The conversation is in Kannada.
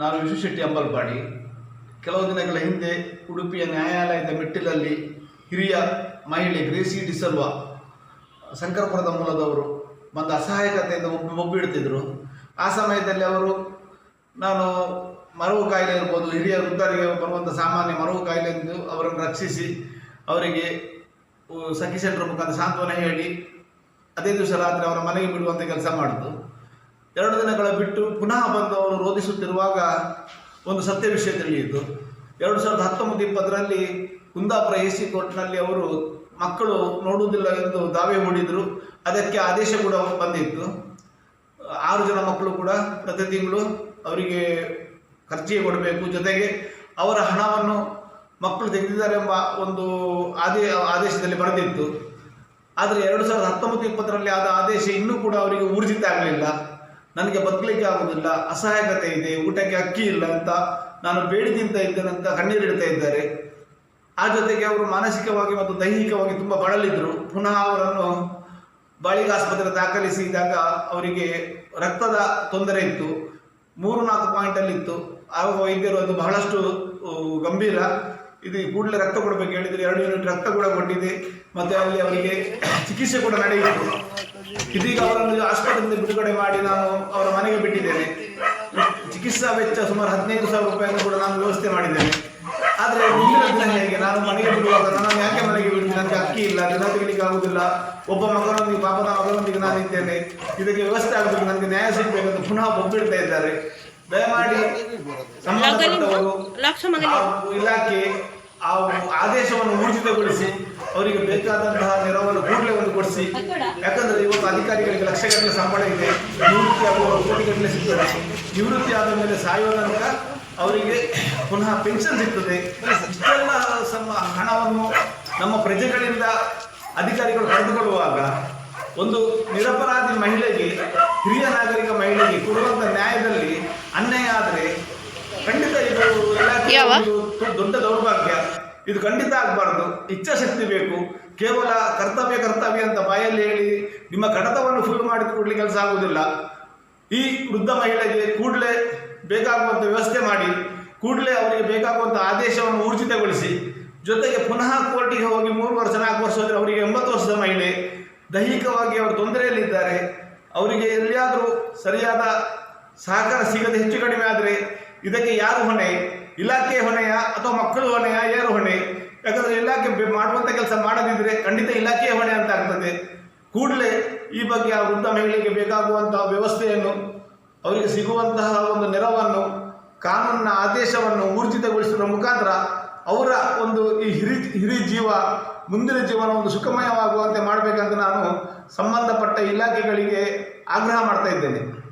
ನಾನು ವಿಶ್ವಶೆಟ್ಟಿ ಅಂಬಲ್ಪಾಡಿ ಕೆಲವು ದಿನಗಳ ಹಿಂದೆ ಉಡುಪಿಯ ನ್ಯಾಯಾಲಯದ ಮೆಟ್ಟಿಲಲ್ಲಿ ಹಿರಿಯ ಮಹಿಳೆ ಗ್ರೇಸಿ ಡಿಸಲ್ವಾ, ಶಂಕರಪುರದ ಮೂಲದವರು ಬಂದ ಅಸಹಾಯಕತೆಯಿಂದ ಒಬ್ಬ ಒಬ್ಬಿಡ್ತಿದ್ರು ಆ ಸಮಯದಲ್ಲಿ ಅವರು, ನಾನು ಮರವು ಕಾಯಿಲೆ ಇರ್ಬೋದು, ಹಿರಿಯ ವೃದ್ಧರಿಗೆ ಬರುವಂಥ ಸಾಮಾನ್ಯ ಮರವು ಕಾಯಿಲೆ ಎಂದು ಅವರನ್ನು ರಕ್ಷಿಸಿ, ಅವರಿಗೆ ಸಖಿ ಸೆಂಟರ್ ಮುಖಾಂತರ ಸಾಂತ್ವನ ಹೇಳಿ, ಅದೇ ದಿವಸ ರಾತ್ರಿ ಅವರ ಮನೆಗೆ ಬಿಡುವಂಥ ಕೆಲಸ ಮಾಡಿದ್ದು. ಎರಡು ದಿನಗಳ ಬಿಟ್ಟು ಪುನಃ ಬಂದು ಅವರು ರೋಧಿಸುತ್ತಿರುವಾಗ ಒಂದು ಸತ್ಯ ವಿಷಯ ತಿಳಿಯಿತು. ಎರಡು ಸಾವಿರದ ಹತ್ತೊಂಬತ್ತು ಇಪ್ಪತ್ತರಲ್ಲಿ ಕುಂದಾಪುರ ಎ ಸಿ ಕೋರ್ಟ್ನಲ್ಲಿ ಅವರು ಮಕ್ಕಳು ನೋಡುವುದಿಲ್ಲ ಎಂದು ದಾವೆ ಹೂಡಿದರು ಅದಕ್ಕೆ ಆದೇಶ ಕೂಡ ಬಂದಿತ್ತು. ಆರು ಜನ ಮಕ್ಕಳು ಕೂಡ ಪ್ರತಿ ತಿಂಗಳು ಅವರಿಗೆ ಖರ್ಚಿಗೆ ಕೊಡಬೇಕು. ಜೊತೆಗೆ ಅವರ ಹಣವನ್ನು ಮಕ್ಕಳು ತೆಗೆದಿದ್ದಾರೆ ಎಂಬ ಒಂದು ಆದೇ, ಆದೇಶದಲ್ಲಿ ಬರೆದಿತ್ತು. ಆದರೆ ಎರಡು ಸಾವಿರದ ಹತ್ತೊಂಬತ್ತು ಇಪ್ಪತ್ತರಲ್ಲಿ ಆದ ಆದೇಶ ಇನ್ನೂ ಕೂಡ ಅವರಿಗೆ ಊರ್ಜಿತ ಆಗಲಿಲ್ಲ. ನನಗೆ ಬದುಕಲಿಕ್ಕೆ ಆಗುವುದಿಲ್ಲ ಅಸಹಾಯಕತೆ ಇದೆ, ಊಟಕ್ಕೆ ಅಕ್ಕಿ ಇಲ್ಲ ಅಂತ ನಾನು ಬೇಡಿ ತಿಂತ ಇದ್ದೇನೆ ಅಂತ ಕಣ್ಣೀರಿಡ್ತಾ ಇದ್ದಾರೆ. ಆ ಜೊತೆಗೆ ಅವರು ಮಾನಸಿಕವಾಗಿ ಮತ್ತು ದೈಹಿಕವಾಗಿ ತುಂಬ ಬಳಲಿದ್ರು. ಪುನಃ ಅವರನ್ನು ಬಾಳಿಗೆ ಆಸ್ಪತ್ರೆ ದಾಖಲಿಸಿದಾಗ ಅವರಿಗೆ ರಕ್ತದ ತೊಂದರೆ ಇತ್ತು. ಮೂರು ನಾಲ್ಕು ಪಾಯಿಂಟಲ್ಲಿ ಇತ್ತು. ಆ ವೈದ್ಯರು ಅದು ಬಹಳಷ್ಟು ಗಂಭೀರ. ಇದು ಕೂಡಲೇ ರಕ್ತ ಕೊಡಬೇಕು ಹೇಳಿದ್ರೆ ಎರಡು ಯೂನಿಟ್ ರಕ್ತ ಕೂಡ ಕೊಟ್ಟಿದೆ. ಮತ್ತೆ ಅಲ್ಲಿ ಅವರಿಗೆ ಚಿಕಿತ್ಸೆ ಕೂಡ ನಡೆಯಿತು. ಇದೀಗ ಅವರನ್ನು ಆಸ್ಪತ್ರೆಯಿಂದ ಬಿಡುಗಡೆ ಮಾಡಿ ನಾನು ಅವರ ಮನೆಗೆ ಬಿಟ್ಟಿದ್ದೇನೆ ಚಿಕಿತ್ಸಾ ವೆಚ್ಚ ಸುಮಾರು ಹದಿನೈದು ಸಾವಿರ ರೂಪಾಯಿಯನ್ನು ಕೂಡ ನಾನು ವ್ಯವಸ್ಥೆ ಮಾಡಿದ್ದೇನೆ. ಆದರೆ ಮುಂದಿನ ದಿನ ಹೇಗೆ ನಾನು ಮನೆಗೆ ಬಿಡುವಾಗ ನಾನು ಯಾಕೆ ಮನೆಗೆ ಬಿಡ್ತೀನಿ ನನಗೆ ಅಕ್ಕಿ ಇಲ್ಲ ದಿನ ತೆಗಿಲಿಕ್ಕೆ ಆಗುವುದಿಲ್ಲ. ಒಬ್ಬ ಮಗನೊಂದಿಗೆ ಪಾಪದ ಮಗನೊಂದಿಗೆ ನಾನು ಇದ್ದೇನೆ. ಇದಕ್ಕೆ ವ್ಯವಸ್ಥೆ ಆಗಬೇಕು ನನಗೆ ನ್ಯಾಯ ಸಿಗಬೇಕಂತ ಪುನಃ ಒಬ್ಬಿಡ್ತಾ ಇದ್ದಾರೆ. ದಯಮಾಡಿ ಸಂಬಂಧಪಟ್ಟವರು ಇಲಾಖೆ ಆ ಆದೇಶವನ್ನು ಊರ್ಜಿತಗೊಳಿಸಿ. ಅವರಿಗೆ ಬೇಕಾದಂತಹ ನೆರವನ್ನು ಕೂಡಲೇ ಒಂದು ಕೊಡಿಸಿ. ಯಾಕಂದ್ರೆ ಇವತ್ತು ಅಧಿಕಾರಿಗಳಿಗೆ ಲಕ್ಷಗಟ್ಟಲೆ ಸಂಬಳ ಇದೆ. ನಿವೃತ್ತಿ ಆಗುವ ಕೋಟಿಗಟ್ಟಲೆ ಸಿಗ್ತದೆ. ನಿವೃತ್ತಿ ಆದ ಮೇಲೆ ಸಾಯುವ ತನಕ ಅವರಿಗೆ ಪುನಃ ಪೆನ್ಷನ್ ಸಿಗ್ತದೆ. ಇಷ್ಟೆಲ್ಲ ಸಮ ಹಣವನ್ನು ನಮ್ಮ ಪ್ರಜೆಗಳಿಂದ ಅಧಿಕಾರಿಗಳು ಪಡೆದುಕೊಳ್ಳುವಾಗ ಒಂದು ನಿರಪರಾಧಿ ಮಹಿಳೆಗೆ ಹಿರಿಯ ನಾಗರಿಕ ಮಹಿಳೆಗೆ ಕೊಡುವಂತ ನ್ಯಾಯದಲ್ಲಿ ಅನ್ಯಾಯ ಆದರೆ ಖಂಡಿತ ಇದು ಎಲ್ಲ? ದೊಡ್ಡ ದೌರ್ಭಾಗ್ಯ. ಇದು ಖಂಡಿತ ಆಗಬಾರ್ದು. ಇಚ್ಛಾಶಕ್ತಿ ಬೇಕು. ಕೇವಲ ಕರ್ತವ್ಯ ಕರ್ತವ್ಯ ಅಂತ ಬಾಯಲ್ಲಿ ಹೇಳಿ ನಿಮ್ಮ ಕಡತವನ್ನು ಫುಲ್ ಮಾಡಿ ಕೊಡಲಿ ಕೆಲಸ ಆಗುವುದಿಲ್ಲ. ಈ ವೃದ್ಧ ಮಹಿಳೆಗೆ ಕೂಡಲೇ ಬೇಕಾಗುವಂಥ ವ್ಯವಸ್ಥೆ ಮಾಡಿ, ಕೂಡಲೇ ಅವರಿಗೆ ಬೇಕಾಗುವಂಥ ಆದೇಶವನ್ನು ಊರ್ಜಿತಗೊಳಿಸಿ, ಜೊತೆಗೆ ಪುನಃ ಕೋರ್ಟಿಗೆ ಹೋಗಿ ಮೂರು ವರ್ಷ, ನಾಲ್ಕು ವರ್ಷ ಹೋದರೆ ಅವರಿಗೆ ಎಂಬತ್ತು ವರ್ಷದ ಮಹಿಳೆ, ದೈಹಿಕವಾಗಿ ಅವರು ತೊಂದರೆಯಲ್ಲಿದ್ದಾರೆ. ಅವರಿಗೆ ಎಲ್ಲಿಯಾದರೂ ಸರಿಯಾದ ಸಹಕಾರ ಸಿಗದೆ ಹೆಚ್ಚು ಕಡಿಮೆ ಆದರೆ ಇದಕ್ಕೆ ಯಾರು ಹೊಣೆ? ಇಲಾಖೆ ಹೊಣೆಯ ಅಥವಾ ಮಕ್ಕಳು ಹೊಣೆಯ, ಯಾರು ಹೊಣೆ? ಯಾಕಂದರೆ ಇಲಾಖೆ ಮಾಡುವಂಥ ಕೆಲಸ ಮಾಡದಿದ್ದರೆ ಖಂಡಿತ ಇಲಾಖೆಯ ಹೊಣೆ ಅಂತ ಆಗ್ತದೆ. ಕೂಡಲೇ ಈ ಬಗ್ಗೆ ಆ ವೃದ್ಧ ಮಹಿಳೆಗೆ ಬೇಕಾಗುವಂತಹ ವ್ಯವಸ್ಥೆಯನ್ನು, ಅವರಿಗೆ ಸಿಗುವಂತಹ ಒಂದು ನೆರವನ್ನು, ಕಾನೂನಿನ ಆದೇಶವನ್ನು ಊರ್ಜಿತಗೊಳಿಸುವ ಮುಖಾಂತರ ಅವರ ಒಂದು ಈ ಹಿರಿ ಹಿರಿ ಜೀವ, ಮುಂದಿನ ಜೀವನ ಒಂದು ಸುಖಮಯವಾಗುವಂತೆ ಮಾಡಬೇಕಂತ ನಾನು ಸಂಬಂಧಪಟ್ಟ ಇಲಾಖೆಗಳಿಗೆ ಆಗ್ರಹ ಮಾಡ್ತಾ ಇದ್ದೇನೆ.